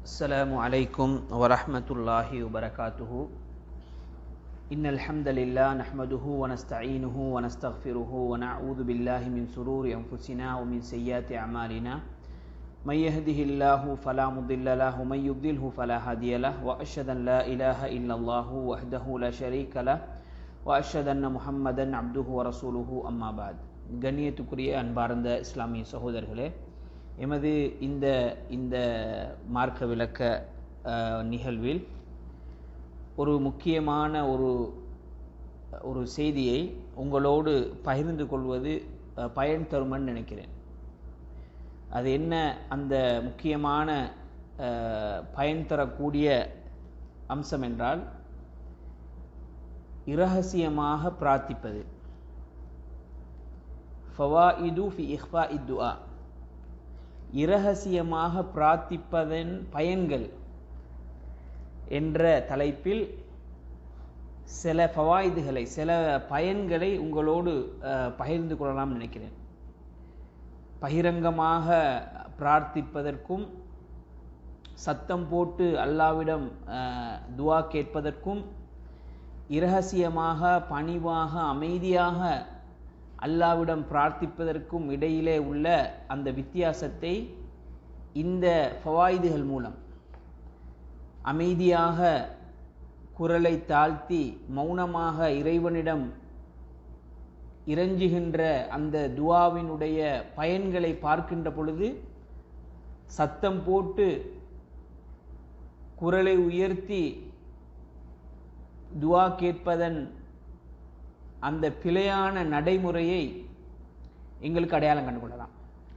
السلام عليكم ورحمة الله وبركاته. إن الحمد لله نحمده ونستعينه ونستغفره ونعوذ بالله من سرور أنفسنا ومن سيئات أعمالنا. من يهده الله فلا مضل له ومن يضله فلا هادي له وأشهد أن لا إله إلا الله وحده لا شريك له وأشهد أن محمدا عبده ورسوله أما بعد. கண்ணியத்துக்குரிய إسلامي سهودر هلي எமது இந்த இந்த மார்க்க விளக்க நிகழ்வில் ஒரு முக்கியமான ஒரு ஒரு செய்தியை உங்களோடு பகிர்ந்து கொள்வது பயன் தருமன்னு நினைக்கிறேன். அது என்ன? அந்த முக்கியமான பயன் தரக்கூடிய அம்சம் என்றால் இரகசியமாக பிரார்த்திப்பது. ஃபவா இது ஃபி இஹ்ஃபா இத்துஆ இரகசியமாக பிரார்த்திப்பதன் பயன்கள் என்ற தலைப்பில் சில பவாய்துகளை சில பயன்களை உங்களோடு பகிர்ந்து கொள்ளலாம் நினைக்கிறேன். பகிரங்கமாக பிரார்த்திப்பதற்கும் சத்தம் போட்டு அல்லாவிடம் துவா கேட்பதற்கும் இரகசியமாக பணிவாக அமைதியாக அல்லாவிடம் பிரார்த்திப்பதற்கும் இடையிலே உள்ள அந்த வித்தியாசத்தை இந்த ஃபவாயிதுகள் மூலம் அமைதியாக குரலை தாழ்த்தி மௌனமாக இறைவனிடம் இறைஞ்சுகின்ற அந்த துவாவினுடைய பயன்களை பார்க்கின்ற பொழுது சத்தம் போட்டு குரலை உயர்த்தி துவா கேட்பதன் அந்த பிழையான நடைமுறையை எங்களுக்கு அடையாளம் கண்டுகொள்ளலாம்.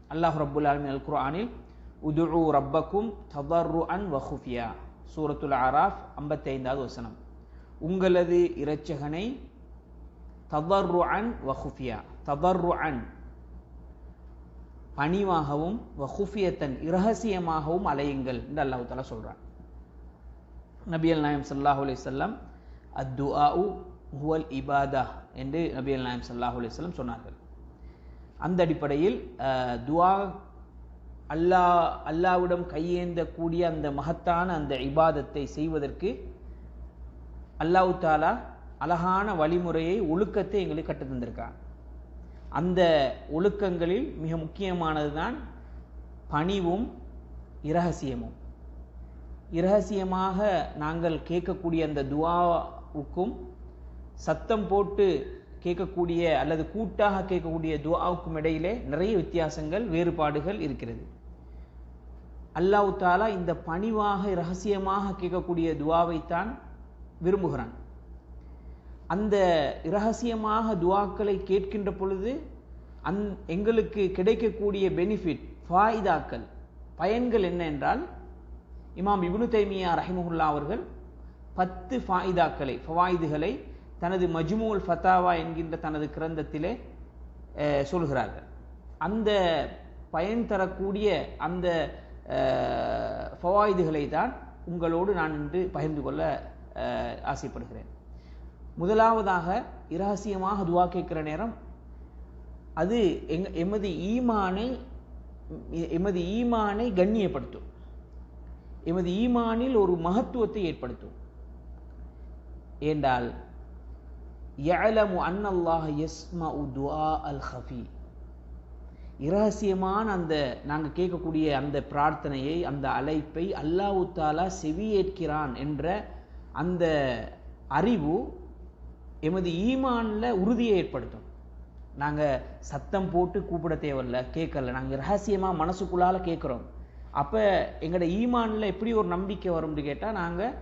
அல்லாஹ் ரப்புல் ஆலமீன் அல் குர்ஆனில் உதுரு ரப்பக்கும் தவறு அன் வஹுஃபியா. சூரத்துல் ஆராஃப் ஐம்பத்தைந்தாவது வசனம். உங்களது இரட்சகனை தவறு அன் வஹுஃபியா. தவறு அன் பணிவாகவும் வஹுஃபியத்தன் இரகசியமாகவும் அலையுங்கள் என்று அல்லாஹ் சொல்கிறான் சொல்றான். நபியல் நாயம் சல்லாஹ் அலி சொல்லம் அத்துஆஉ ஹுவல் இபாதா என்று நபியல் நாயம் சல்லாஹ் அலைஹி சொன்னார்கள். அந்த அடிப்படையில் துவா அல்லாஹ் அல்லாவிடம் கையேந்தக்கூடிய அந்த மகத்தான அந்த இபாதத்தை செய்வதற்கு அல்லாஹு தாலா அழகான வழிமுறையை ஒழுக்கத்தை எங்களுக்கு கற்றுத் தந்திருக்கான். அந்த ஒழுக்கங்களில் மிக முக்கியமானதுதான் பணிவும் இரகசியமும். இரகசியமாக நாங்கள் கேட்கக்கூடிய அந்த துவாவுக்கும் சத்தம் போட்டு கேட்கக்கூடிய அல்லது கூட்டாக கேட்கக்கூடிய துவாவுக்கும் இடையிலே நிறைய வித்தியாசங்கள் வேறுபாடுகள் இருக்கிறது. அல்லாஹு தாலா இந்த பணிவாக இரகசியமாக கேட்கக்கூடிய துவாவைத்தான் விரும்புகிறான். அந்த இரகசியமாக துவாக்களை கேட்கின்ற பொழுது அந் எங்களுக்கு கிடைக்கக்கூடிய பெனிஃபிட் ஃபாயிதாக்கள் பயன்கள் என்ன என்றால் இமாம் இபுனு தைமியா ரஹிமுல்லா அவர்கள் பத்து ஃபாயிதாக்களை ஃபவாயிதுகளை தனது மஜ்மூல் ஃபத்தாவா என்கின்ற தனது கிரந்தத்திலே சொல்கிறார்கள். அந்த பயன் தரக்கூடிய அந்த அஹ், ஃபவாயிதுகளை தான் உங்களோடு நான் இன்று பகிர்ந்து கொள்ள ஆசைப்படுகிறேன். முதலாவதாக இரகசியமாக துவா கேட்கிற நேரம் அது எங் எமது ஈமானை எமது ஈமானை கண்ணியப்படுத்தும். எமது ஈமானில் ஒரு மகத்துவத்தை ஏற்படுத்தும். ஏண்டால் யலமு அன்னல்லாஹ் யஸ்மஉ துஆ அல் ஹஃபி இரகசியமான அந்த நாங்கள் கேட்கக்கூடிய அந்த பிரார்த்தனையை அந்த அழைப்பை அல்லாஹு தாலா செவியேற்கிறான் என்ற அந்த அறிவு எமது ஈமானில் உறுதியை ஏற்படுத்தும். நாங்கள் சத்தம் போட்டு கூப்பிட தேவையில்ல கேட்கல. நாங்கள் ரகசியமாக மனசுக்குள்ளால கேட்குறோம். அப்போ எங்களோட ஈமானில் எப்படி ஒரு நம்பிக்கை வரும்னு கேட்டால் நாங்கள்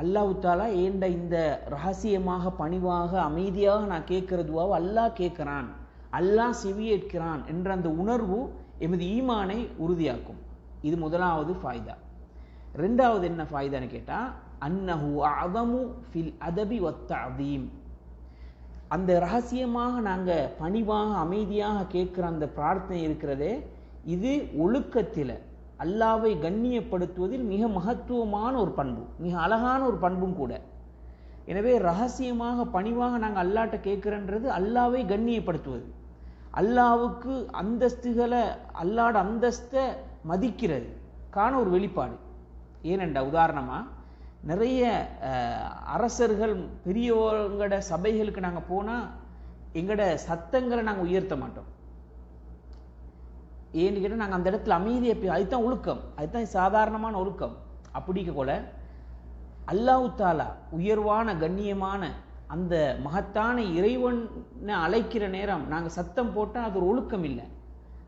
அல்லாவுத்தாலா ஏண்ட இந்த ரகசியமாக பணிவாக அமைதியாக நான் கேட்கறதுவாவோ அல்லாஹ் கேட்குறான். அல்லாஹ் செவியேற்கிறான் என்ற அந்த உணர்வு எமது ஈமானை உறுதியாக்கும். இது முதலாவது ஃபாய்தா. ரெண்டாவது என்ன ஃபாய்தான்னு கேட்டால் அன்னஹு அதமு ஃபில் அதபி ஒத்த அதீம் அந்த ரகசியமாக நாங்கள் பணிவாக அமைதியாக கேட்குற அந்த பிரார்த்தனை இருக்கிறதே இது ஒழுக்கத்தில் அல்லாவை கண்ணியப்படுத்துவதில் மிக மகத்துவமான ஒரு பண்பு மிக அழகான ஒரு பண்பும் கூட. எனவே ரகசியமாக பணிவாக நாங்கள் அல்லாட்ட கேட்குறன்றது அல்லாவை கண்ணியப்படுத்துவது. அல்லாவுக்கு அந்தஸ்துகளை அல்லாட அந்தஸ்தை மதிக்கிறது. காண ஒரு வெளிப்பாடு. ஏனெண்டா உதாரணமாக நிறைய அரசர்கள் பெரியவங்களோட சபைகளுக்கு நாங்கள் போனால் எங்களோட சத்தங்களை நாங்கள் உயர்த்த மாட்டோம். ஏன்னு கேட்டால் நாங்கள் அந்த இடத்துல அமைதியை பே- அதுதான் ஒழுக்கம். அதுதான் சாதாரணமான ஒழுக்கம். அப்படிக்க கூட அல்லாஹ் தாலா உயர்வான கண்ணியமான அந்த மகத்தான இறைவனை அழைக்கிற நேரம் நாங்கள் சத்தம் போட்டால் அது ஒரு ஒழுக்கம் இல்லை.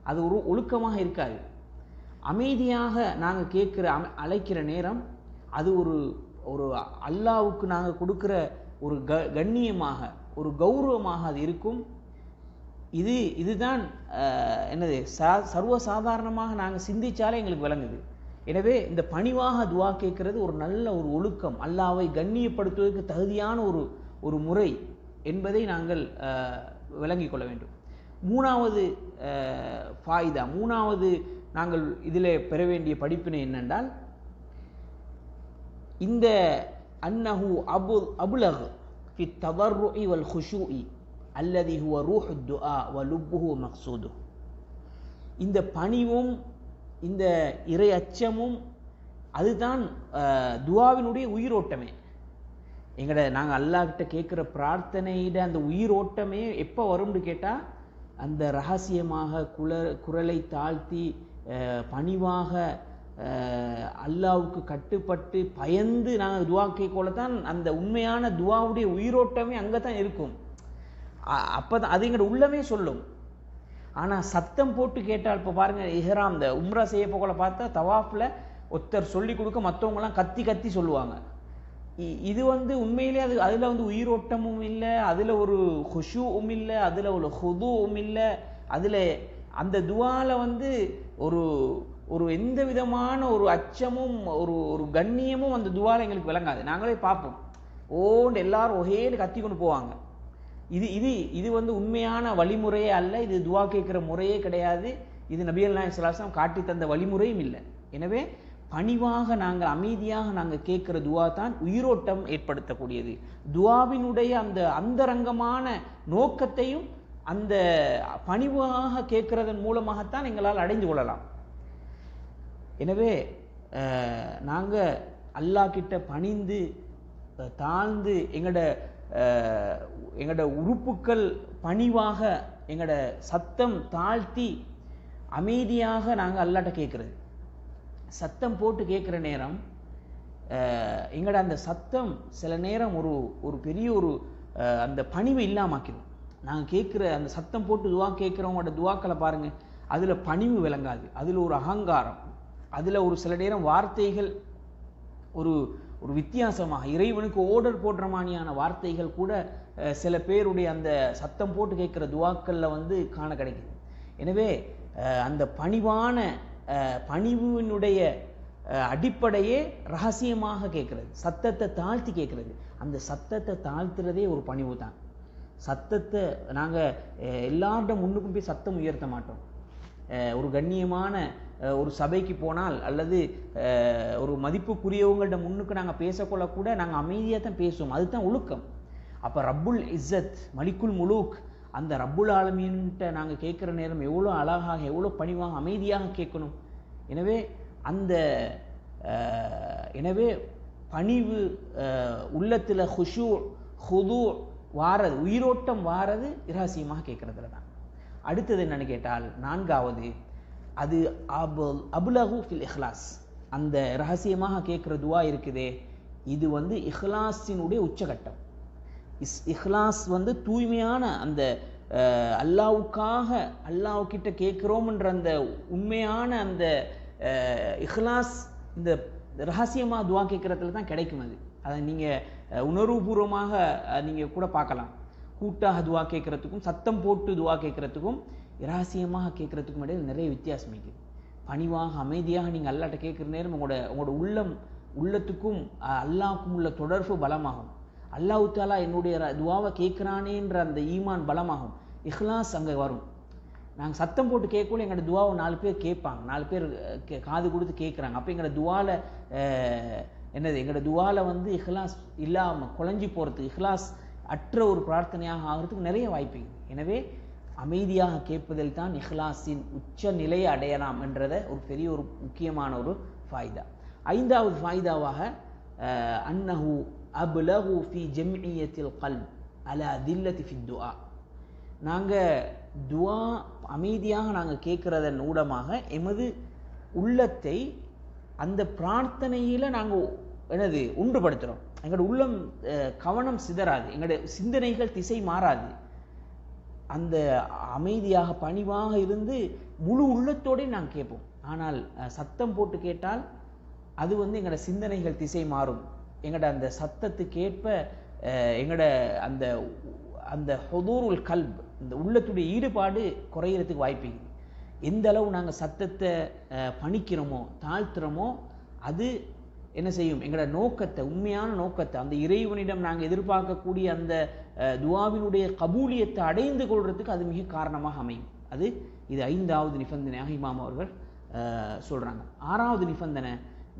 அது ஒரு ஒழுக்கமாக இருக்காது. அமைதியாக நாங்கள் கேட்குற அம அழைக்கிற நேரம் அது ஒரு ஒரு அல்லாவுக்கு நாங்கள் கொடுக்குற ஒரு க கண்ணியமாக ஒரு கௌரவமாக அது இருக்கும். இது இதுதான் என்னது சா சர்வசாதாரணமாக நாங்கள் சிந்திச்சாலே எங்களுக்கு விளங்குது. எனவே இந்த பணிவாக துவா கேட்கறது ஒரு நல்ல ஒரு ஒழுக்கம். அல்லாவை கண்ணியப்படுத்துவதற்கு தகுதியான ஒரு ஒரு முறை என்பதை நாங்கள் விளங்கிக் கொள்ள வேண்டும். மூணாவது ஃபாயிதா. மூணாவது நாங்கள் இதில் பெற வேண்டிய படிப்பினை என்னென்றால் இந்த அன்னஹு அபு அபுலக் ஃபி தவர்ருஇ வல் ஹுஷூஇ அல்லதி ஹுவ ரூஹு துஆ வ லுப்புஹு மக்சூது. இந்த பணிவும் இந்த இறை அச்சமும் அதுதான் துவாவினுடைய உயிரோட்டமே. எங்கட நாங்கள் அல்லாஹ்கிட்ட கேட்குற பிரார்த்தனையிட அந்த உயிரோட்டமே எப்போ வரும்னு கேட்டால் அந்த ரகசியமாக குல குரலை தாழ்த்தி பணிவாக அல்லாவுக்கு கட்டுப்பட்டு பயந்து நாங்கள் துவா கேட்கல தான் அந்த உண்மையான துவாவுடைய உயிரோட்டமே அங்கே தான் இருக்கும். அப்போ தான் அது எங்கள்ட உள்ளமே சொல்லும். ஆனால் சத்தம் போட்டு கேட்டால் இப்போ பாருங்கள் இஹ்ராம் இந்த உம்ரா செய்ய போகல பார்த்தா தவாஃபில் ஒருத்தர் சொல்லி கொடுக்க மற்றவங்களாம் கத்தி கத்தி சொல்லுவாங்க. இ- இது வந்து உண்மையிலே அது அதில் வந்து உயிரோட்டமும் இல்லை அதில் ஒரு ஹுஷூவும் இல்லை அதில் ஒரு ஹுதுவும் இல்லை அதில் அந்த துவால வந்து ஒரு ஒரு எந்த விதமான ஒரு அச்சமும் ஒரு ஒரு கண்ணியமும் அந்த துவால எங்களுக்கு விளங்காது. நாங்களே பார்ப்போம். ஓண்டு எல்லாரும் ஒகேன்னு கத்தி கொண்டு போவாங்க. இது இது இது வந்து உண்மையான வழிமுறையே அல்ல. இது துவா கேட்குற முறையே கிடையாது. இது நபியல் நாயகம் ஸல்லல்லாஹு காட்டி தந்த வழிமுறையும் இல்லை. எனவே பணிவாக நாங்கள் அமைதியாக நாங்கள் கேட்குற துவா தான் உயிரோட்டம் ஏற்படுத்தக்கூடியது. துவாவினுடைய அந்த அந்தரங்கமான நோக்கத்தையும் அந்த பணிவாக கேட்கறதன் மூலமாகத்தான் எங்களால் அடைந்து கொள்ளலாம். எனவே நாங்கள் அல்லாஹ் கிட்ட பணிந்து தாழ்ந்து எங்களோட எங்களோட உறுப்புக்கள் பணிவாக எங்களோட சத்தம் தாழ்த்தி அமைதியாக நாங்கள் அல்லாட்ட கேட்குறது சத்தம் போட்டு கேட்குற நேரம் எங்களோட அந்த சத்தம் சில நேரம் ஒரு ஒரு பெரிய ஒரு அந்த பணிவு இல்லாமாக்கிடும் நாங்கள் கேட்குற அந்த சத்தம் போட்டு துவா கேட்குறவங்களோட துவாக்களை பாருங்கள் அதில் பணிவு விளங்காது. அதில் ஒரு அகங்காரம் அதில் ஒரு சில நேரம் வார்த்தைகள் ஒரு ஒரு வித்தியாசமாக இறைவனுக்கு ஓர்டர் போடுற மாதிரியான வார்த்தைகள் கூட சில பேருடைய அந்த சத்தம் போட்டு கேட்குற துவாக்களில் வந்து காண கிடைக்குது. எனவே அந்த பணிவான பணிவினுடைய அடிப்படையே ரகசியமாக கேட்குறது. சத்தத்தை தாழ்த்தி கேட்குறது. அந்த சத்தத்தை தாழ்த்துறதே ஒரு பணிவு தான். சத்தத்தை நாங்கள் எல்லார்ட முன்னுக்கும் போய் சத்தம் உயர்த்த மாட்டோம். ஒரு கண்ணியமான ஒரு சபைக்கு போனால் அல்லது ஒரு மதிப்புக்குரியவங்கள்ட்ட முன்னுக்கு நாங்கள் பேசக்கொள்ள கூட நாங்கள் அமைதியாக தான் பேசுவோம். அதுதான் ஒழுக்கம். அப்போ ரப்புல் இஸ்ஸத் மலிக்குல் முலூக் அந்த ரப்புல் ஆலமீன்கிட்ட நாங்கள் கேட்குற நேரம் எவ்வளோ அழகாக எவ்வளோ பணிவாக அமைதியாக கேட்கணும். எனவே அந்த எனவே பணிவு உள்ளத்தில் ஹுஷூ ஹுது வாரது உயிரோட்டம் வாரது இரகசியமாக கேட்குறதுல தான் அடுத்தது என்னென்னு கேட்டால் நான்காவது அது அபு அபுலகு ஃபில் இஹ்லாஸ். அந்த ரகசியமாக கேட்குற துவா இருக்குதே இது வந்து இஹ்லாஸினுடைய உச்சகட்டம். இஸ் இஹ்லாஸ் வந்து தூய்மையான அந்த அல்லாவுக்காக அல்லாவுக்கிட்ட கேட்குறோம்ன்ற அந்த உண்மையான அந்த இஹ்லாஸ் இந்த ரகசியமாக துவா கேட்குறதுல தான் கிடைக்கும் அது. அதை நீங்கள் உணர்வுபூர்வமாக நீங்கள் கூட பார்க்கலாம். கூட்டாக துவா கேட்குறதுக்கும் சத்தம் போட்டு துவா கேட்குறதுக்கும் ரகசியமாக கேட்குறதுக்கு முன்னாடி நிறைய வித்தியாசம் இருக்குது பணிவாக அமைதியாக நீங்கள் அல்லாட்ட கேட்குற நேரம் உங்களோட உங்களோட உள்ளம் உள்ளத்துக்கும் அல்லாவுக்கும் உள்ள தொடர்பு பலமாகும். அல்லாஹ் தாலா என்னுடைய துவாவை கேட்குறானேன்ற அந்த ஈமான் பலமாகும். இஹ்லாஸ் அங்கே வரும். நாங்கள் சத்தம் போட்டு கேட்கல எங்களோட துவாவை நாலு பேர் கேட்பாங்க. நாலு பேர் கே- காது கொடுத்து கேட்குறாங்க. அப்போ எங்களோட துவால என்னது எங்களோட துவாவில் வந்து இஹ்லாஸ் இல்லாமல் குழஞ்சி போகிறதுக்கு இஹ்லாஸ் அற்ற ஒரு பிரார்த்தனையாக ஆகிறதுக்கு நிறைய வாய்ப்பு இருக்குது எனவே அமைதியாக கேட்பதில் தான் இஹ்லாஸின் உச்ச நிலையை அடையலாம் என்றதை ஒரு பெரிய ஒரு முக்கியமான ஒரு ஃபாய்தா. ஐந்தாவது ஃபாய்தாவாக அன்னஹு அன்னஹு அப்லஹு ஃபி ஜம்இயத்தில் கல் அல தில்லதி ஃபி துஆ. நாங்கள் துவா அமைதியாக நாங்கள் கேட்குறதன் ஊடமாக எமது உள்ளத்தை அந்த பிரார்த்தனையில் நாங்கள் என்னது உண்டுபடுத்துகிறோம் எங்களோட உள்ளம் கவனம் சிதறாது. எங்களோட சிந்தனைகள் திசை மாறாது. அந்த அமைதியாக பணிவாக இருந்து முழு உள்ளத்தோடே நாங்கள் கேட்போம். ஆனால் சத்தம் போட்டு கேட்டால் அது வந்து எங்களோட சிந்தனைகள் திசை மாறும். எங்களோட அந்த சத்தத்துக்கேற்ப எங்களோட அந்த அந்த ஹொதூருல் கல்ப் இந்த உள்ளத்துடைய ஈடுபாடு குறையிறதுக்கு வாய்ப்பு எந்த அளவு நாங்கள் சத்தத்தை பணிக்கிறோமோ தாழ்த்துறோமோ அது என்ன செய்யும்? எங்களோட நோக்கத்தை உண்மையான நோக்கத்தை அந்த இறைவனிடம் நாங்கள் எதிர்பார்க்கக்கூடிய அந்த அஹ், கபூலியத்தை அடைந்து கொள்றதுக்கு அது மிக காரணமாக அமையும். அது இது ஐந்தாவது நிபந்தனையாக இமாம் அவர்கள் அஹ், சொல்றாங்க. ஆறாவது நிபந்தனை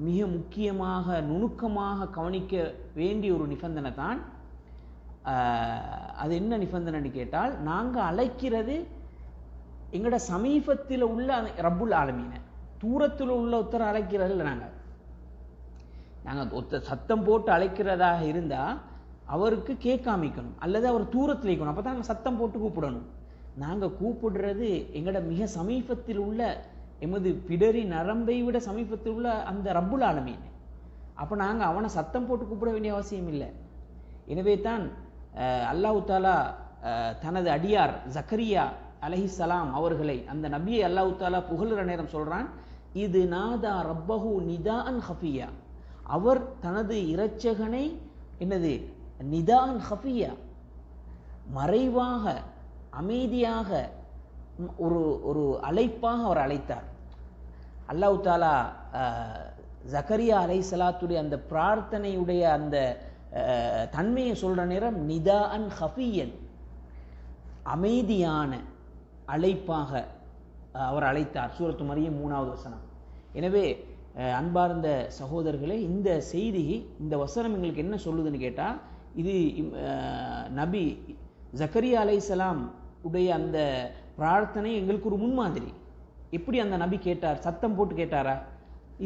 மிக முக்கியமாக நுணுக்கமாக கவனிக்க வேண்டிய ஒரு நிபந்தனை தான் அது என்ன நிபந்தனைன்னு கேட்டால் நாங்கள் அழைக்கிறது எங்களோட சமீபத்தில் உள்ள அந்த ரப்புல் ஆலமீனை. தூரத்தில் உள்ள ஒருத்தர் அழைக்கிறது இல்லை நாங்கள் நாங்கள் ஒருத்தர் சத்தம் போட்டு அழைக்கிறதாக இருந்தால் அவருக்கு கேட்காமிக்கணும் அல்லது அவர் தூரத்தில் இருக்கணும். அப்போ தான் நாங்கள் சத்தம் போட்டு கூப்பிடணும். நாங்கள் கூப்பிடுறது எங்களோட மிக சமீபத்தில் உள்ள எமது பிடரி நரம்பை விட சமீபத்தில் உள்ள அந்த ரப்புல் ஆலமீன். அப்போ நாங்கள் அவனை சத்தம் போட்டு கூப்பிட வேண்டிய அவசியம் இல்லை. எனவே தான் அஹ், அல்லாஹ் தாலா தனது அடியார் ஜக்கரியா அலைஹிஸ்ஸலாம் அவர்களை அந்த நபியை அல்லாஹு தாலா புகழுற நேரம் சொல்கிறான் இது நாதா ரப்பஹு நிதான் ஹஃபியா. அவர் தனது இறைச்சகனை என்னது நிதான் ஹஃபியா மறைவாக அமைதியாக ஒரு ஒரு அழைப்பாக அவர் அழைத்தார். அல்லாஹ் தாலா ஜக்கரியா அலை சலாத்துடைய அந்த பிரார்த்தனையுடைய அந்த தன்மையை சொல்கிற நேரம் நிதா அன் ஹஃபியன் அமைதியான அழைப்பாக அவர் அழைத்தார். சூரத்து மரியம் மூணாவது வசனம். எனவே அன்பார்ந்த சகோதரர்களே இந்த செய்தி இந்த வசனம் எங்களுக்கு என்ன சொல்லுதுன்னு கேட்டால் இது நபி ஜக்கரியா அலைசலாம் உடைய அந்த பிரார்த்தனை எங்களுக்கு ஒரு முன்மாதிரி. எப்படி அந்த நபி கேட்டார்? சத்தம் போட்டு கேட்டாரா?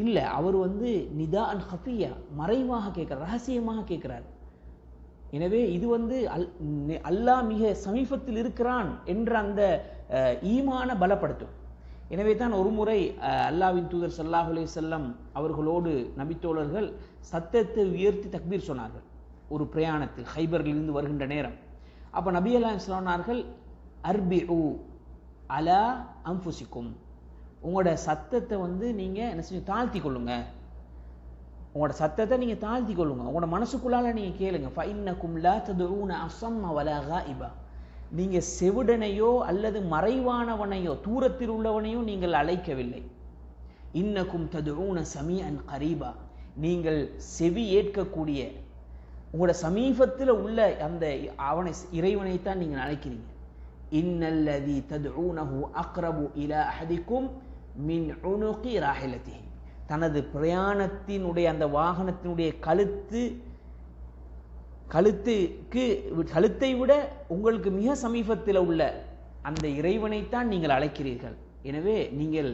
இல்லை அவர் வந்து நிதா அன் ஹஃபியா மறைவாக கேட்குறார் ரகசியமாக கேட்குறார். எனவே இது வந்து அல் அல்லாஹ் மிக சமீபத்தில் இருக்கிறான் என்ற அந்த ஈமான பலப்படுத்தும். எனவே தான் ஒரு முறை அல்லாவின் தூதர் சல்லாஹ் அலே செல்லம் அவர்களோடு நபித்தோழர்கள் சத்தத்தை உயர்த்தி தக்பீர் சொன்னார்கள். ஒரு பிரயாணத்தில் ஹைபரிலிருந்து வருகின்ற நேரம். அப்போ நபி அல்லாஹ் சொன்னார்கள் ஊ அலா அம்புசிக்கும் உங்களோட சத்தத்தை வந்து நீங்கள் என்ன செஞ்சு தாழ்த்தி கொள்ளுங்க. உங்களோட சத்தத்தை நீங்கள் தாழ்த்தி கொள்ளுங்க. உங்களோட மனசுக்குள்ளால நீங்கள் கேளுங்க. ஃபைன்ன கும்லா ததுஊன அசம் வலா இபா நீங்கள் செவிடனையோ அல்லது மறைவானவனையோ தூரத்தில் உள்ளவனையோ நீங்கள் அழைக்கவில்லை. இன்னக்கும் ததுன சமி அன் கரீபா. நீங்கள் செவி ஏற்கக்கூடிய உங்களோட சமீபத்தில் உள்ள அந்த அவனை இறைவனைத்தான் நீங்கள் அழைக்கிறீங்க இன்னல்லதி ததுஊனஹு அக்ரபு இலா அஹதிக்கும் மின் உனுகி ராஹிலத்திஹி தனது பிரயாணத்தினுடைய அந்த வாகனத்தினுடைய கழுத்து கழுத்துக்கு கழுத்தை விட உங்களுக்கு மிக சமீபத்தில் உள்ள அந்த இறைவனைத்தான் நீங்கள் அழைக்கிறீர்கள். எனவே நீங்கள்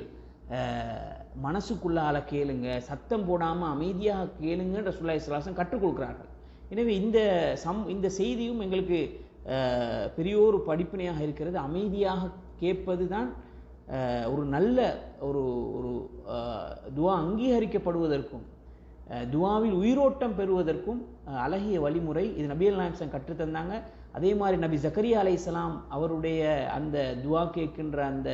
மனசுக்குள்ளால கேளுங்க சத்தம் போடாமல் அமைதியாக கேளுங்கன்ற சுல்லாய் சுலாசம் கற்றுக் கொடுக்குறார்கள். எனவே இந்த சம் இந்த செய்தியும் எங்களுக்கு பெரிய பெரியோரு படிப்பினையாக இருக்கிறது. அமைதியாக கேட்பது தான் ஒரு நல்ல ஒரு ஒரு துவா அங்கீகரிக்கப்படுவதற்கும் துவாவில் உயிரோட்டம் பெறுவதற்கும் அழகிய வழிமுறை இது நபியல் நாயகம் கற்றுத்தந்தாங்க அதே மாதிரி நபி ஜக்கரியா அலைஹிஸ்ஸலாம் அவருடைய அந்த துவா கேட்கின்ற அந்த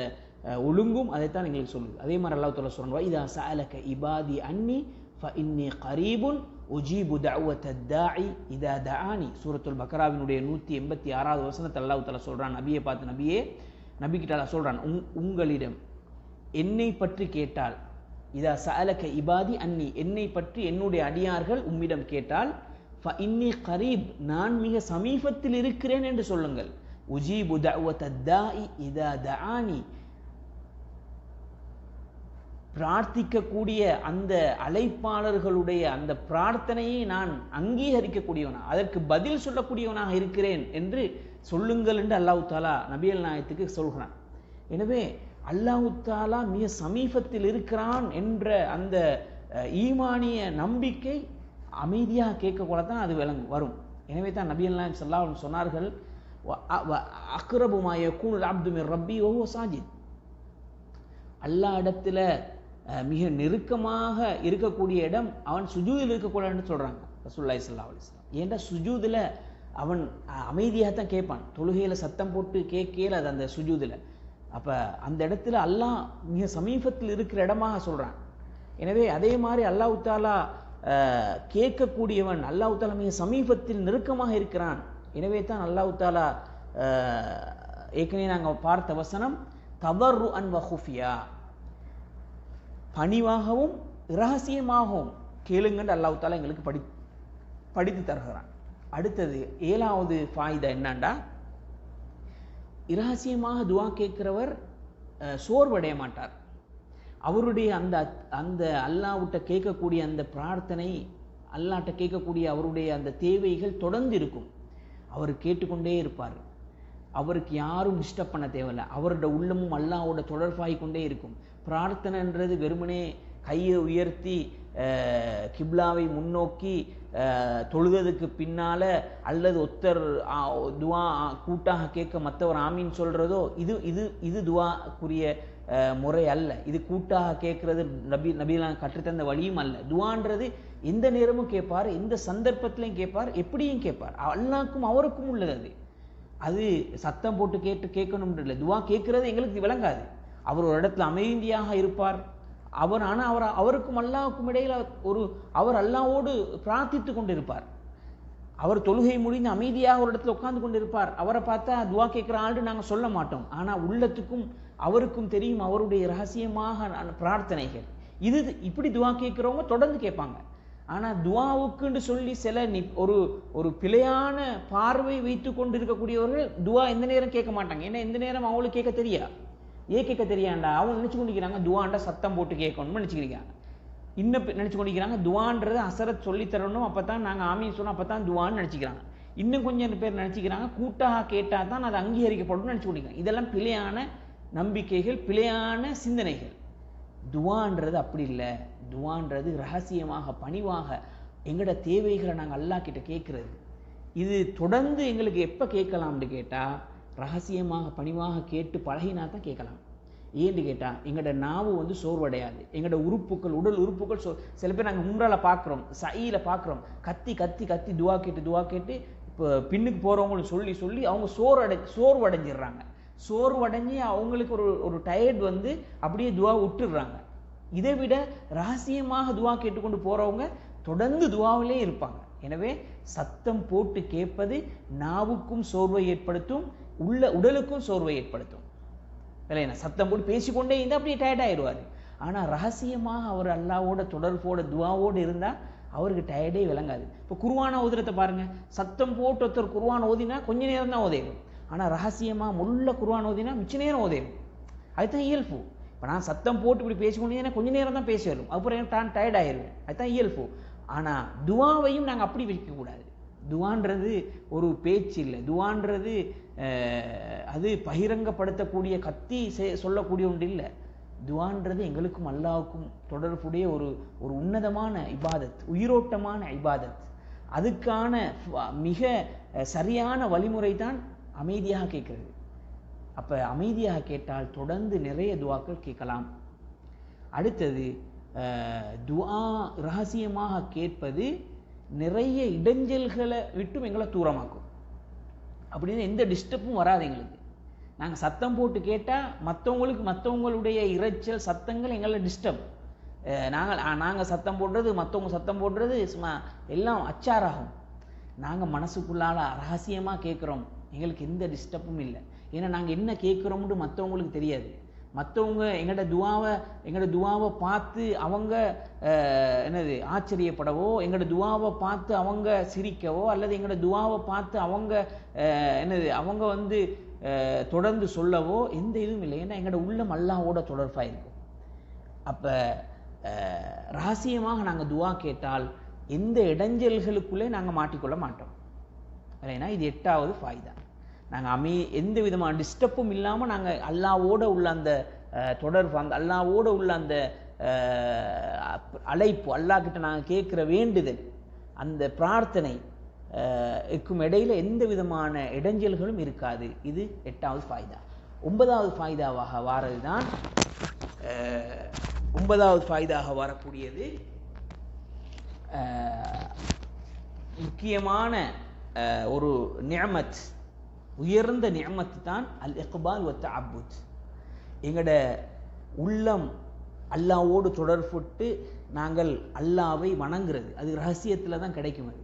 ஒழுங்கும் அதைத்தான் எங்களுக்கு சொல்லுது. அதே மாதிரி அல்லாஹ் தாலா சொல்றாங்க இதா சாலக இபாதி அன்னி ஃப இன்னி கரீபுன் உஜீபு தஅவத தாஇ இதா தானி சூரத்துல் பக்ராவினுடைய நூற்றி எண்பத்தி ஆறாவது வசனத்தை அல்லாஹ் தலா சொல்றான். நபியை பார்த்து நபியே நபிக்கிட்ட சொல்கிறான் சொல்றான் உங் உங்களிடம் என்னை பற்றி கேட்டால் இதா சஅலக இபாதி அன்னி என்னை பற்றி என்னுடைய அடியார்கள் உம்மிடம் கேட்டால் இன்னி கரீப் நான் மிக சமீபத்தில் இருக்கிறேன் என்று சொல்லுங்கள். உஜீபு தஅவத தாஇ இதா தானி பிரார்த்திக்கக்கூடிய அந்த அழைப்பாளர்களுடைய அந்த பிரார்த்தனையை நான் அங்கீகரிக்கக்கூடியவனா அதற்கு பதில் சொல்லக்கூடியவனாக இருக்கிறேன் என்று சொல்லுங்கள் என்று அல்லாஹ் தாலா நபியல் நாயத்துக்கு சொல்கிறான் எனவே அல்லாஹு தாலா மிக சமீபத்தில் இருக்கிறான் என்ற அந்த ஈமானிய நம்பிக்கை அமைதியாக கேட்கக்கூட தான் அது விளங்கு வரும். எனவே தான் நபி அல்லாஹ் சொல்லா சொன்னார்கள் அக்ரபு கூணு யகூனுல் ரப்பி ஓ சாஜித். அல்லாஹ் இடத்துல மிக நெருக்கமாக இருக்கக்கூடிய இடம் அவன் சுஜூதில் இருக்கக்கூடாதுன்னு சொல்கிறாங்க ரசூல்லாய் சல்லா அலிஸ்லாம் ஏன்டா சுஜூதில் அவன் அமைதியாக தான் கேட்பான். தொழுகையில் சத்தம் போட்டு கேட்கல அது அந்த சுஜூதில். அப்போ அந்த இடத்துல அல்லாஹ் மிக சமீபத்தில் இருக்கிற இடமாக சொல்கிறான் எனவே அதே மாதிரி அல்லாஹ் தாலா கேட்கக்கூடியவன் அல்லாஹ் தாலா மிக சமீபத்தில் நெருக்கமாக இருக்கிறான். எனவே தான் அல்லாஹ் தாலா ஏற்கனவே நாங்கள் பார்த்த வசனம் தவறு அன் வஹுஃபியா. பணிவாகவும் இரகசியமாகவும் கேளுங்கன்னு அல்லாஹ் தாலா எங்களுக்கு படி படித்து தருகிறான். அடுத்தது ஏழாவது ஃபாயிதா என்னண்டா? இரகசியமாக துவா கேட்கிறவர் சோர்வடைய மாட்டார். அவருடைய அந்த அந்த அல்லாஹ்விட்ட கேட்கக்கூடிய அந்த பிரார்த்தனை அல்லாட்ட கேட்கக்கூடிய அவருடைய அந்த தேவைகள் தொடர்ந்து இருக்கும். அவர் கேட்டுக்கொண்டே இருப்பார். அவருக்கு யாரும் டிஸ்டர்ப் பண்ண தேவையில்ல. அவரோட உள்ளமும் அல்லாவோட தொடர்பாகி கொண்டே இருக்கும். பிரார்த்தனைன்றது வெறுமனே கையை உயர்த்தி கிப்லாவை முன்னோக்கி தொழுததுக்கு பின்னால அல்லது ஒத்தர் ஆ, துவா கூட்டாக கேட்க மற்றவர் ஆமின்னு சொல்கிறதோ இது இது இது துவாக்குரிய முறை அல்ல. இது கூட்டாக கேட்குறது நபி நபிலாம் கற்றுத்தந்த வழியும் அல்ல. துவான்றது எந்த நேரமும் கேட்பார் எந்த சந்தர்ப்பத்திலையும் கேட்பார் எப்படியும் கேட்பார். அல்லாக்கும் அவருக்கும் உள்ளது அது. அது சத்தம் போட்டு கேட்டு கேட்கணும்னு இல்லை. துவா கேட்குறது எங்களுக்கு விளங்காது. அவர் ஒரு இடத்துல அமைதியாக இருப்பார். அவர் ஆனால் அவர் அவருக்கும் அல்லாவுக்கும் இடையில் ஒரு அவர் அல்லாவோடு பிரார்த்தித்து கொண்டிருப்பார். அவர் தொழுகை முடிந்து அமைதியாக ஒரு இடத்துல உட்கார்ந்து கொண்டிருப்பார். அவரை பார்த்தா துவா கேட்குற ஆண்டு நாங்கள் சொல்ல மாட்டோம். ஆனால் உள்ளத்துக்கும் அவருக்கும் தெரியும் அவருடைய ரகசியமாக நான் பிரார்த்தனைகள். இது இப்படி துவா கேட்குறவங்க தொடர்ந்து கேட்பாங்க. ஆனால் துவாவுக்குன்னு சொல்லி சில நி ஒரு ஒரு பிழையான பார்வை வைத்து கொண்டு இருக்கக்கூடியவர்கள் துவா எந்த நேரம் கேட்க மாட்டாங்க. ஏன்னா எந்த நேரம் அவங்களுக்கு கேட்க தெரியா? ஏன் கேட்க தெரியாண்டா? அவங்க நினச்சி கொண்டிருக்கிறாங்க துவாண்டா சத்தம் போட்டு கேட்கணும்னு நினச்சிக்கிறீங்க இன்னும் நினச்சி கொண்டிருக்கிறாங்க துவான்றது அசரத் சொல்லி தரணும் அப்போ தான் நாங்கள் ஆமியை சொன்னோம் அப்போ தான் துவான்னு நினச்சிக்கிறாங்க. இன்னும் கொஞ்சம் பேர் நினச்சிக்கிறாங்க கூட்டாக கேட்டால் தான் அது அங்கீகரிக்கப்படும் நினச்சி கொண்டிருக்காங்க இதெல்லாம் பிழையான நம்பிக்கைகள் பிழையான சிந்தனைகள். துவான்றது அப்படி இல்லை. துவான்றது ரகசியமாக பணிவாக எங்களோட தேவைகளை நாங்கள் அல்லாஹ் கிட்ட கேட்குறது இது தொடர்ந்து எங்களுக்கு எப்போ கேட்கலாம்னு கேட்டால் ரகசியமாக பணிவாக கேட்டு பழகினா தான் கேட்கலாம். ஏன்னு கேட்டால் எங்களோட நாவு வந்து சோர்வடையாது. எங்களோட உறுப்புகள் உடல் உறுப்புகள் சோ சில பேர் நாங்கள் உம்ரால பார்க்குறோம் சையில் பார்க்குறோம் கத்தி கத்தி கத்தி துவா கேட்டு துவா கேட்டு இப்போ பின்னுக்கு போகிறவங்களும் சொல்லி சொல்லி அவங்க சோர்வடை சோர்வடைஞ்சிடுறாங்க. சோர்வடைஞ்சு அவங்களுக்கு ஒரு ஒரு டயர்ட் வந்து அப்படியே துவா விட்டுடுறாங்க. இதை விட ரகசியமாக துவா கேட்டுக்கொண்டு போறவங்க தொடர்ந்து துவாவிலே இருப்பாங்க. எனவே சத்தம் போட்டு கேட்பது நாவுக்கும் சோர்வை ஏற்படுத்தும் உள்ள உடலுக்கும் சோர்வை ஏற்படுத்தும். என்ன? சத்தம் போட்டு பேசிக்கொண்டே இருந்தால் அப்படியே டயர்ட் ஆயிடுவார். ஆனால் ரகசியமாக அவர் அல்லாவோட தொடர்போட துவாவோடு இருந்தால் அவருக்கு டயர்டே விளங்காது. இப்போ குருவான ஓதுறதை பாருங்க. சத்தம் போட்டு ஒருத்தர் குருவான் ஓதினா கொஞ்ச நேரம் தான் ஓதையிடும் ஆனால் ரகசியமாக முள்ள குருவான் ஓதினா மிச்ச நேரம் ஓதேன். அதுதான் இயல்பு. இப்போ நான் சத்தம் போட்டு இப்படி பேசிக்கொண்டே கொஞ்ச நேரம் தான் பேசி வரும் அப்புறம் எனக்கு தான் டயர்ட் ஆயிடுவேன் அதுதான் இயல்பு. ஆனால் துவாவையும் நாங்கள் அப்படி வைக்கக்கூடாது துவான்றது ஒரு பேச்சு இல்லை. துவான்றது அது பகிரங்கப்படுத்தக்கூடிய கத்தி சொல்லக்கூடிய ஒன்று இல்லை. துவான்றது எங்களுக்கும் அல்லாவுக்கும் தொடர்புடைய ஒரு ஒரு உன்னதமான இபாதத் உயிரோட்டமான இபாதத். அதுக்கான மிக சரியான வழிமுறை தான் அமைதியாக கேட்கறது. அப்போ அமைதியாக கேட்டால் தொடர்ந்து நிறைய துவாக்கள் கேட்கலாம். அடுத்தது துவா ரகசியமாக கேட்பது நிறைய இடைஞ்சல்களை விட்டும் எங்களை தூரமாக்கும். அப்படின்னு எந்த டிஸ்டர்பும் வராது எங்களுக்கு. நாங்கள் சத்தம் போட்டு கேட்டால் மற்றவங்களுக்கு மற்றவங்களுடைய இரைச்சல் சத்தங்கள் எங்களை டிஸ்டர்ப் நாங்கள் நாங்கள் சத்தம் போடுறது மற்றவங்க சத்தம் போடுறது சும்மா எல்லாம் அச்சாராகும். நாங்கள் மனசுக்குள்ளால ரகசியமாக கேட்குறோம். எங்களுக்கு எந்த டிஸ்டர்பும் இல்லை. ஏன்னா நாங்கள் என்ன கேட்குறோம்னு மற்றவங்களுக்கு தெரியாது. மற்றவங்க எங்களோட துவாவை எங்களோட துவாவை பார்த்து அவங்க என்னது ஆச்சரியப்படவோ எங்களோட துவாவை பார்த்து அவங்க சிரிக்கவோ அல்லது எங்களோட துவாவை பார்த்து அவங்க என்னது அவங்க வந்து தொடர்ந்து சொல்லவோ எந்த இதுவும் இல்லை. ஏன்னா எங்களோட உள்ளம் அல்லாவோட தொடர்பாக இருக்கும். அப்போ ரகசியமாக நாங்கள் துவா கேட்டால் எந்த இடைஞ்சல்களுக்குள்ளே நாங்கள் மாட்டிக்கொள்ள மாட்டோம். ஏன்னா இது எட்டாவது ஃபாய்தா. நாங்கள் அமே எந்த விதமான டிஸ்டர்பும் இல்லாமல் நாங்கள் அல்லாவோட உள்ள அந்த தொடர்பு அந்த அல்லாவோட உள்ள அந்த அழைப்பு அல்லாஹ் கிட்ட நாங்கள் கேட்குற வேண்டுதல் அந்த பிரார்த்தனை இருக்கும் இடையில் இடையில எந்த விதமான இடைஞ்சல்களும் இருக்காது. இது எட்டாவது ஃபாய்தா. ஒன்பதாவது ஃபாய்தாவாக வாரது தான் ஒன்பதாவது ஃபாய்தாக வரக்கூடியது முக்கியமான ஒரு நியமத் உயர்ந்த நியமத்து தான் அல் இக்பால் ஒத்த அப்புத் எங்களோட உள்ளம் அல்லாவோடு தொடர்புட்டு நாங்கள் அல்லாவை வணங்குறது. அது ரகசியத்தில் தான் கிடைக்கும் அது.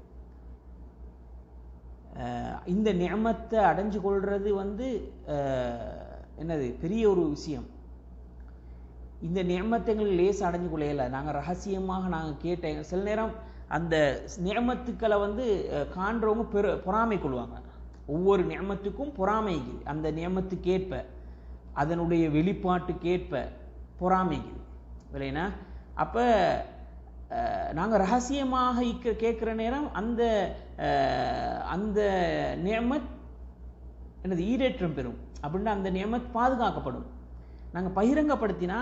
இந்த நியமத்தை அடைஞ்சு கொள்வது வந்து என்னது பெரிய ஒரு விஷயம். இந்த நியமத்தை எங்களுக்கு லேஸ் அடைஞ்சு கொள்ளையில நாங்கள் ரகசியமாக நாங்கள் கேட்ட சில நேரம் அந்த நியமத்துக்களை வந்து காண்றவங்க பெரு பொறாமை கொள்வாங்க ஒவ்வொரு நியமத்துக்கும் பொறாமைகள். அந்த நியமத்துக்கேற்ப அதனுடைய வெளிப்பாட்டுக்கேற்ப பொறாமைக்குது இல்லைனா அப்போ நாங்கள் ரகசியமாக இக்க கேட்குற நேரம் அந்த அந்த நியமத் எனது ஈரேற்றம் பெறும். அப்படின்னா அந்த நியமத் பாதுகாக்கப்படும். நாங்கள் பகிரங்கப்படுத்தினா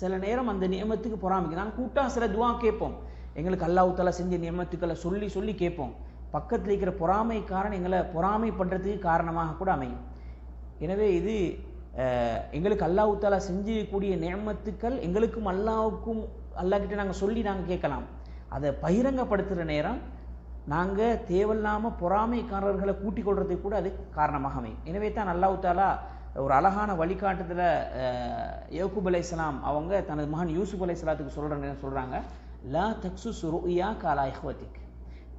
சில நேரம் அந்த நியமத்துக்கு பொறாமைக்கு நாங்கள் கூட்டாக சில துவா கேட்போம். எங்களுக்கு அல்லாஹ் செஞ்ச நியமத்துக்களை சொல்லி சொல்லி கேட்போம். பக்கத்தில் இருக்கிற பொறாமைக்காரன் எங்களை பொறாமை பண்ணுறதுக்கு காரணமாக கூட அமையும். எனவே இது எங்களுக்கு அல்லாஹாலா செஞ்சிருக்கக்கூடிய நேமத்துக்கள் எங்களுக்கும் அல்லாவுக்கும் அல்லாக்கிட்ட நாங்கள் சொல்லி நாங்கள் கேட்கலாம். அதை பகிரங்கப்படுத்துகிற நேரம் நாங்கள் தேவையில்லாமல் பொறாமைக்காரர்களை கூட்டிக் கொள்றதுக்கு கூட அது காரணமாக அமையும். எனவே தான் அல்லாஹாலா ஒரு அழகான வழிகாட்டுதல யோகுப் அலை இஸ்லாம் அவங்க தனது மகன் யூசுப் அலைஹிஸ்ஸலாத்துக்கு சொல்கிற நேரம் சொல்கிறாங்க லா தக்சு சுருயா காலா இஹ்வத்திக்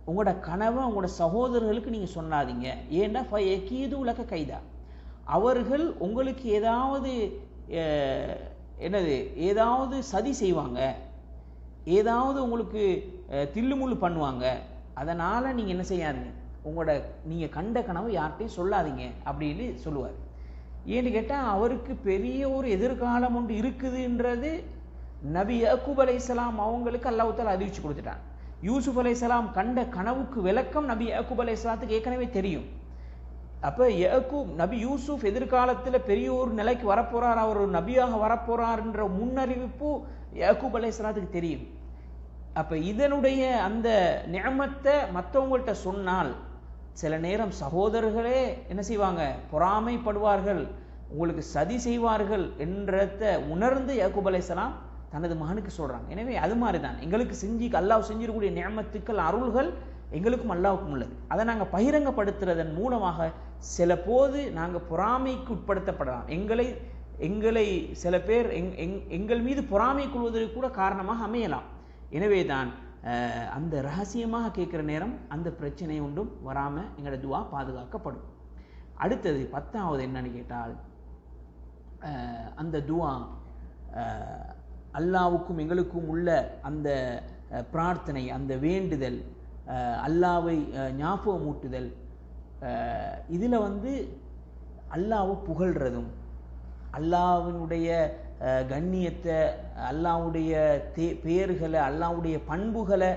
உங்களோட கனவை உங்களோட சகோதரர்களுக்கு நீங்கள் சொன்னாதீங்க. ஏன்னா ஃப எக்கீது உலக கைதா. அவர்கள் உங்களுக்கு ஏதாவது என்னது ஏதாவது சதி செய்வாங்க. ஏதாவது உங்களுக்கு தில்லுமுள்ளு பண்ணுவாங்க. அதனால் நீங்கள் என்ன செய்யாதீங்க. உங்களோட நீங்கள் கண்ட கனவு யார்கிட்டையும் சொல்லாதீங்க அப்படின்னு சொல்லுவார். ஏன்னு கேட்டால் அவருக்கு பெரிய ஒரு எதிர்காலம் ஒன்று இருக்குதுன்றது நபி யக்கூப் அலைஹிஸ்ஸலாம் அவங்களுக்கு அல்லாஹ் அறிவிச்சு கொடுத்துட்டான் யூசுப் அலைசலாம் கண்ட கனவுக்கு விளக்கம் நபி யக்கூப் அலைசலாத்துக்கு ஏற்கனவே தெரியும். அப்போ யகூப் நபி யூசுப் எதிர்காலத்தில் பெரிய ஒரு நிலைக்கு வரப்போகிறார் அவர் ஒரு நபியாக வரப்போகிறார்ன்ற முன்னறிவிப்பு யக்கூப் அலைசலாத்துக்கு தெரியும். அப்போ இதனுடைய அந்த நியமத்தை மற்றவங்கள்ட்ட சொன்னால் சில நேரம் சகோதரர்களே என்ன செய்வாங்க? பொறாமைப்படுவார்கள் உங்களுக்கு சதி செய்வார்கள் என்றத உணர்ந்து யாக்கூப் அலைசலாம் தனது மகனுக்கு சொல்கிறாங்க எனவே அது மாதிரி தான் எங்களுக்கு செஞ்சு அல்லாஹ் செஞ்சிருக்கூடிய நியமத்துக்கள் அருள்கள் எங்களுக்கும் அல்லாவுக்கும் உள்ளது. அதை நாங்கள் பகிரங்கப்படுத்துறதன் மூலமாக சில போது நாங்கள் பொறாமைக்கு உட்படுத்தப்படலாம். எங்களை எங்களை சில பேர் எங் எங் எங்கள் மீது பொறாமை கொள்வதற்கு கூட காரணமாக அமையலாம். எனவே தான் அந்த ரகசியமாக கேட்குற நேரம் அந்த பிரச்சனை ஒன்றும் வராமல் எங்களோட துவா பாதுகாக்கப்படும். அடுத்தது பத்தாவது என்னன்னு கேட்டால் அந்த துவா அல்லாவுக்கும் எங்களுக்கும் உள்ள அந்த பிரார்த்தனை அந்த வேண்டுதல் அல்லாவை ஞாபகமூட்டுதல் இதில் வந்து அல்லாவை புகழ்றதும் அல்லாவினுடைய கண்ணியத்தை அல்லாவுடைய தே பெயர்களை அல்லாவுடைய பண்புகளை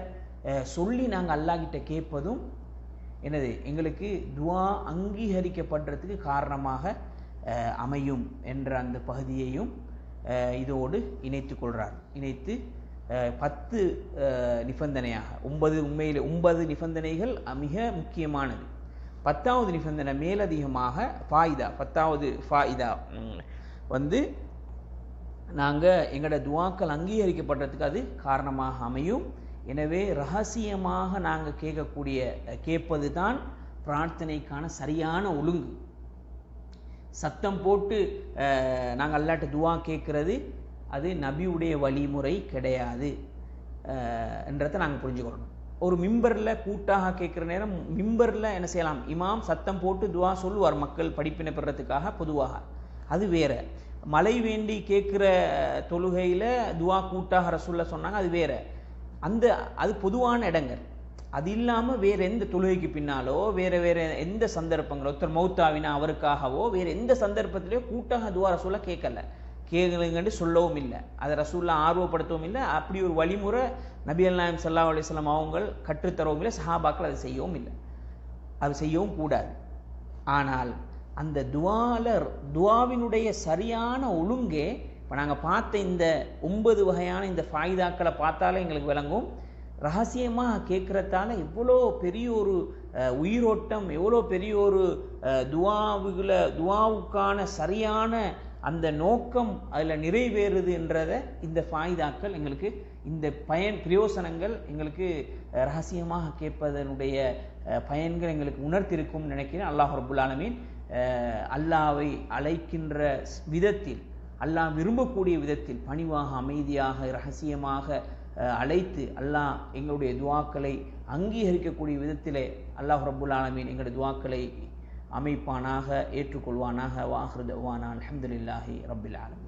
சொல்லி நாங்கள் அல்லாஹ்கிட்ட கேட்பதும் என்னது எங்களுக்கு துவா அங்கீகரிக்கப்படுறதுக்கு காரணமாக அமையும் என்ற அந்த பகுதியையும் இதோடு இணைத்து கொள்கிறார் இணைத்து பத்து நிபந்தனையாக ஒன்பது உண்மையில் ஒன்பது நிபந்தனைகள் மிக முக்கியமானது. பத்தாவது நிபந்தனை மேலதிகமாக ஃபாயிதா பத்தாவது ஃபாயிதா வந்து நாங்கள் எங்களோட துவாக்கள் அங்கீகரிக்கப்படுறதுக்கு அது காரணமாக அமையும். எனவே ரகசியமாக நாங்கள் கேட்கக்கூடிய கேட்பது தான் பிரார்த்தனைக்கான சரியான ஒழுங்கு. சத்தம் போட்டு நாங்கள் அல்லாட்ட துவா கேட்குறது அது நபியுடைய வழிமுறை கிடையாது என்றதை நாங்கள் புரிஞ்சுக்கொள்ளணும். ஒரு மிம்பரில் கூட்டாக கேட்குற நேரம் மிம்பரில் என்ன செய்யலாம்? இமாம் சத்தம் போட்டு துவா சொல்லுவார் மக்கள் படிப்பினை பெறத்துக்காக பொதுவாக. அது வேற. மழை வேண்டி கேட்குற தொழுகையில் துவா கூட்டாக ரசூல்ல சொன்னாங்க அது வேற. அந்த அது பொதுவான இடங்கள். அது இல்லாமல் வேறு எந்த தொழுகைக்கு பின்னாலோ வேறு வேறு எந்த சந்தர்ப்பங்களோ ஒருத்தர் மௌத்தாவினா அவருக்காகவோ வேறு எந்த சந்தர்ப்பத்திலையோ கூட்டாக துவா ரசூலா கேட்கல. கேளுங்கன்னு சொல்லவும் இல்லை. அதை ரசூல்லா ஆர்வப்படுத்தவும் இல்லை. அப்படி ஒரு வழிமுறை நபி அல்நாயம் சல்லா அலிஸ்லாம் அவங்க கற்றுத்தரவும் இல்லை. சஹாபாக்கள் அதை செய்யவும் இல்லை. அது செய்யவும் கூடாது. ஆனால் அந்த துவால துவாவினுடைய சரியான ஒழுங்கே இப்போ நாங்கள் பார்த்த இந்த ஒன்பது வகையான இந்த ஃபாய்தாக்களை பார்த்தாலே எங்களுக்கு விளங்கும். ரகசியமாக கேட்குறதால எவ்வளோ பெரிய ஒரு உயிரோட்டம் எவ்வளோ பெரிய ஒரு அஹ், துவாவுகள துவாவுக்கான சரியான அந்த நோக்கம் அதில் நிறைவேறுதுன்றத இந்த ஃபாய்தாக்கள் எங்களுக்கு இந்த பயன் பிரயோசனங்கள் எங்களுக்கு ரகசியமாக கேட்பதனுடைய பயன்கள் எங்களுக்கு உணர்த்திருக்கும் நினைக்கிறேன். அல்லாஹ் ரபுல்லாலமீன் அல்லாவை அழைக்கின்ற விதத்தில் அல்லாஹ் விரும்பக்கூடிய விதத்தில் பணிவாக அமைதியாக ரகசியமாக அழைத்து அல்லாஹ் எங்களுடைய துவாக்களை அங்கீகரிக்கக்கூடிய விதத்திலே அல்லாஹ் ரபுல் ஆலமீன் எங்களுடைய துவாக்களை அமைப்பானாக ஏற்றுக்கொள்வானாக வாஹ்ருதவானா அல்ஹம்துலில்லாஹி ரப்பில் ஆலமீன்.